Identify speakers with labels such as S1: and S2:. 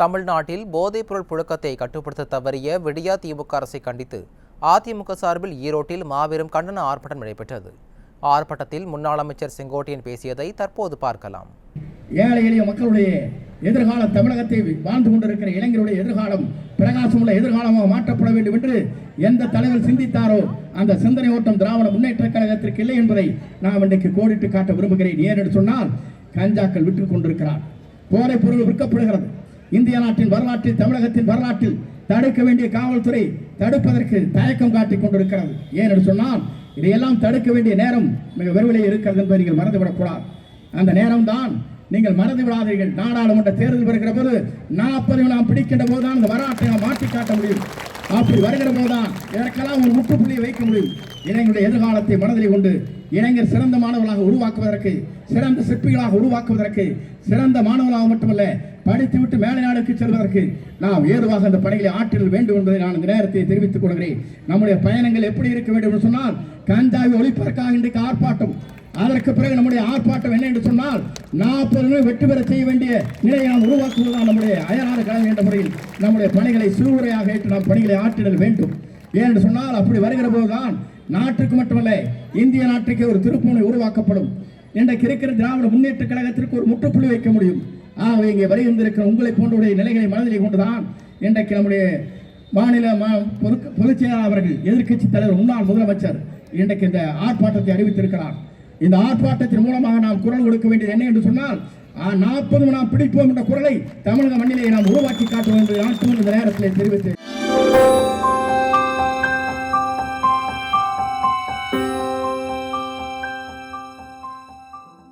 S1: தமிழ்நாட்டில் போதைப்பொருள் புழக்கத்தை கட்டுப்படுத்த தவறிய விடியா திமுக அரசை கண்டித்து அதிமுக சார்பில் ஈரோட்டில் மாபெரும் கண்டன ஆர்ப்பாட்டம் நடைபெற்றது. ஆர்ப்பாட்டத்தில் முன்னாள் அமைச்சர் செங்கோட்டையன் பேசியதை தற்போது பார்க்கலாம்.
S2: ஏழை எளிய மக்களுடைய எதிர்காலம் தமிழகத்தை வாழ்ந்து கொண்டிருக்கிற இளைஞருடைய எதிர்காலம் பிரகாசமுள்ள எதிர்காலமாக மாற்றப்பட வேண்டும் என்று எந்த தலைவர் சிந்தித்தாரோ அந்த சிந்தனை ஓட்டம் திராவிட முன்னேற்ற கழகத்திற்கு இல்லை என்பதை நாம் இன்றைக்கு கோடிட்டு காட்ட விரும்புகிறேன். ஏன் என்று சொன்னால் கஞ்சாக்கள் விற்று கொண்டிருக்கிறார் போதைப் பொருள் விற்கப்படுகிறது. இந்திய நாட்டின் வரலாற்றில் தமிழகத்தின் வரலாற்றில் தடுக்க வேண்டிய காவல்துறை தடுப்பதற்கு தயக்கம் காட்டிக் கொண்டிருக்கிறது. ஏன் என்று சொன்னால் இதையெல்லாம் தடுக்க வேண்டிய நேரம் மிக விரைவிலே இருக்கிறது என்பதை நீங்கள் மறந்துவிடக்கூடாது. அந்த நேரம்தான் நீங்கள் மறந்து விடாதீர்கள் நாடாளுமன்ற தேர்தல் வருகிற போது நாற்பது நாம் பிடிக்கின்ற போதுதான் அந்த வரலாற்றை நாம் மாற்றி காட்ட முடியும். அப்படி வருகிற போதுதான் இதற்கெல்லாம் ஒரு முற்றுப்புள்ளியை வைக்க முடியும். இளைஞருடைய எதிர்காலத்தை மனதில் கொண்டு இளைஞர் சிறந்த மாணவர்களாக உருவாக்குவதற்கு சிறந்த சிற்பிகளாக உருவாக்குவதற்கு சிறந்த மாணவர்களாக மட்டுமல்ல படித்துவிட்டு மேலை நாடுக்கு செல்வதற்கு நாம் ஏதுவாக அந்த பணிகளை ஆற்றல் வேண்டும் என்பதை நான் இந்த நேரத்தை தெரிவித்துக் கொள்கிறேன். நம்முடைய பயணங்கள் எப்படி இருக்க வேண்டும் என்று சொன்னால் கஞ்சாவை ஒழிப்பதற்காக இன்றைக்கு ஆர்ப்பாட்டம். அதற்கு பிறகு நம்முடைய ஆர்ப்பாட்டம் என்ன என்று சொன்னால் நாற்பது வெற்றி பெற செய்ய வேண்டிய நிலையை நாம் உருவாக்குவதுதான் நம்முடைய அயனாறு கழகம் என்ற முறையில் நம்முடைய பணிகளை சூறையாக ஏற்று நாம் பணிகளை ஆற்றிடல் வேண்டும். ஏனென்று சொன்னால் அப்படி வருகிற போதுதான் நாட்டுக்கு மட்டுமல்ல இந்திய நாட்டுக்கு ஒரு திருப்புமுனை உருவாக்கப்படும். இன்றைக்கு இருக்கிற திராவிட முன்னேற்ற கழகத்திற்கு ஒரு முற்றுப்புள்ளி வைக்க முடியும். ஆகவே இங்கே வருகின்றிருக்கிற உங்களை போன்றவருடைய நிலைகளை மனதிலே கொண்டுதான் இன்றைக்கு நம்முடைய மாநில மா- பொதுச் செயலாளர் அவர்கள் எதிர்க்கட்சி தலைவர் முன்னாள் முதலமைச்சர் இன்றைக்கு இந்த ஆர்ப்பாட்டத்தை அறிவித்திருக்கிறார். இந்த ஆர்ப்பாட்டத்தின் மூலமாக நாம் குரல் கொடுக்க வேண்டியது என்ன என்று சொன்னால் நாற்பது நாம் பிடிப்போம் என்ற குரலை தமிழக மண்ணிலே நாம் உருவாக்கி காட்டுவோம் என்று நாட்டு இந்த நேரத்தில் தெரிவித்து